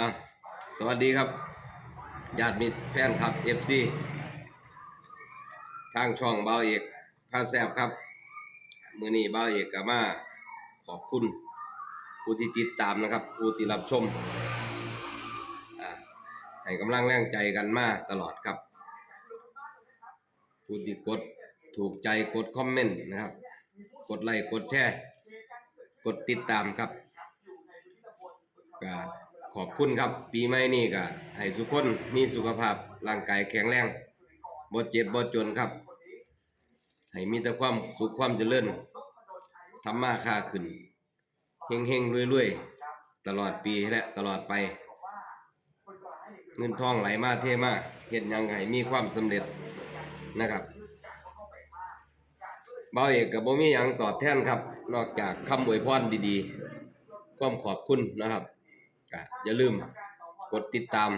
อะสวัสดีครับญาติมิตรแฟนครับ FC ทางช่องเบาเอกพาแซบครับ มือนี้เบาเอกก็มาขอบคุณผู้ที่ติดตามนะครับผู้ที่รับชมอ่าให้กำลังแรงใจกันมาตลอดครับผู้ที่กดถูกใจกดคอมเมนต์นะครับ กดไลค์กดแชร์ กดติดตามครับก็ ขอบคุณครับ ปีใหม่นี้ก็ให้ทุกคนมีสุขภาพร่างกายแข็งแรงบ่เจ็บบ่จนครับ ให้มีแต่ความสุขความเจริญทำมาค้าขึ้นเฮงเฮงรวยรวยๆตลอดปีและตลอดไป เงินทองไหลมาเทมาเฮ็ดหยังไงมีความสำเร็จนะครับเบาเอกกับบ่มียังตอบแทนครับ นอกจากคำอวยพรดีๆความขอบคุณนะครับ ก็อย่าลืมกดติดตาม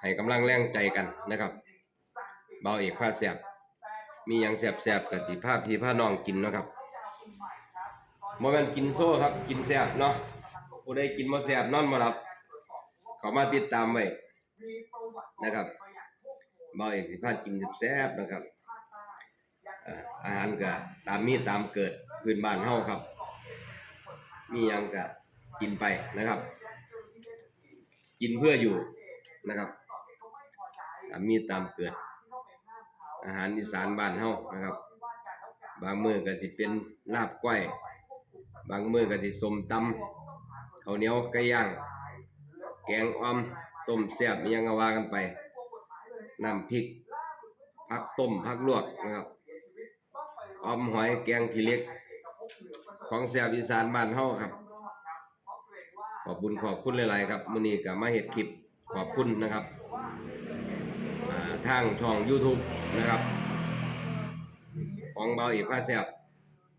ให้กำลังแรงใจกันนะครับเบาเอกพาแสบมีหยังแสบๆกับสิภาพที่พาน้องกินนะครับบ่แม่นกินโซ่ครับกินแสบเนาะผู้ใดกินบ่แสบนอนบ่หลับเขามาติดตามไว้นะครับเบาเอกสิพากินแซ่บนะครับอาหารก็ตามมีตามเกิดพื้นบ้านเฮาครับ มีหยังก็กินไปนะครับ กินเพื่ออยู่นะครับตามมีตามเกิด อาหารอีสานบ้านเฮานะครับ บางมือก็สิเป็นลาบก้อย บางมือก็สิส้มตำข้าวเหนียวไก่ย่าง แกงอ่อมต้มแซ่บอิหยังกว่ากันไปน้ำพริกผักต้มผักลวกนะครับออมหอยแกงขี้เล็ก ของแซ่บอีสานบ้านเฮาครับ ขอบคุณขอบคุณหลาย ๆ ครับมื้อนี้ก็มาเฮ็ดคลิปขอบคุณนะครับทางช่อง YouTube นะครับ ของเบาเอกพาแซบ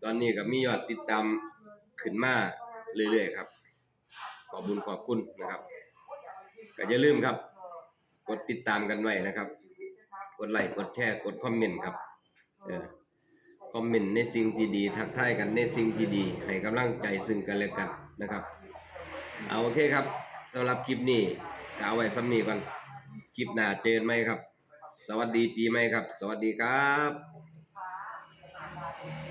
ตอนนี้ก็มียอดติดตามขึ้นมาเรื่อย ๆ ครับ ขอบคุณขอบคุณนะครับก็อย่าลืมครับ กดติดตามกันไว้นะครับ กดไลค์กดแชร์กดคอมเมนต์ครับเออคอมเมนต์ในสิ่งที่ดี ทักทายกันในสิ่งที่ดี ให้กำลังใจซึ่งกันและกันนะครับ เอาโอเคครับสำหรับคลิปนี้ก็เอาไว้ซ้ำนี้ก่อนคลิปหน้าเจอไหมครับ สวัสดีปีใหม่ครับ สวัสดีครับ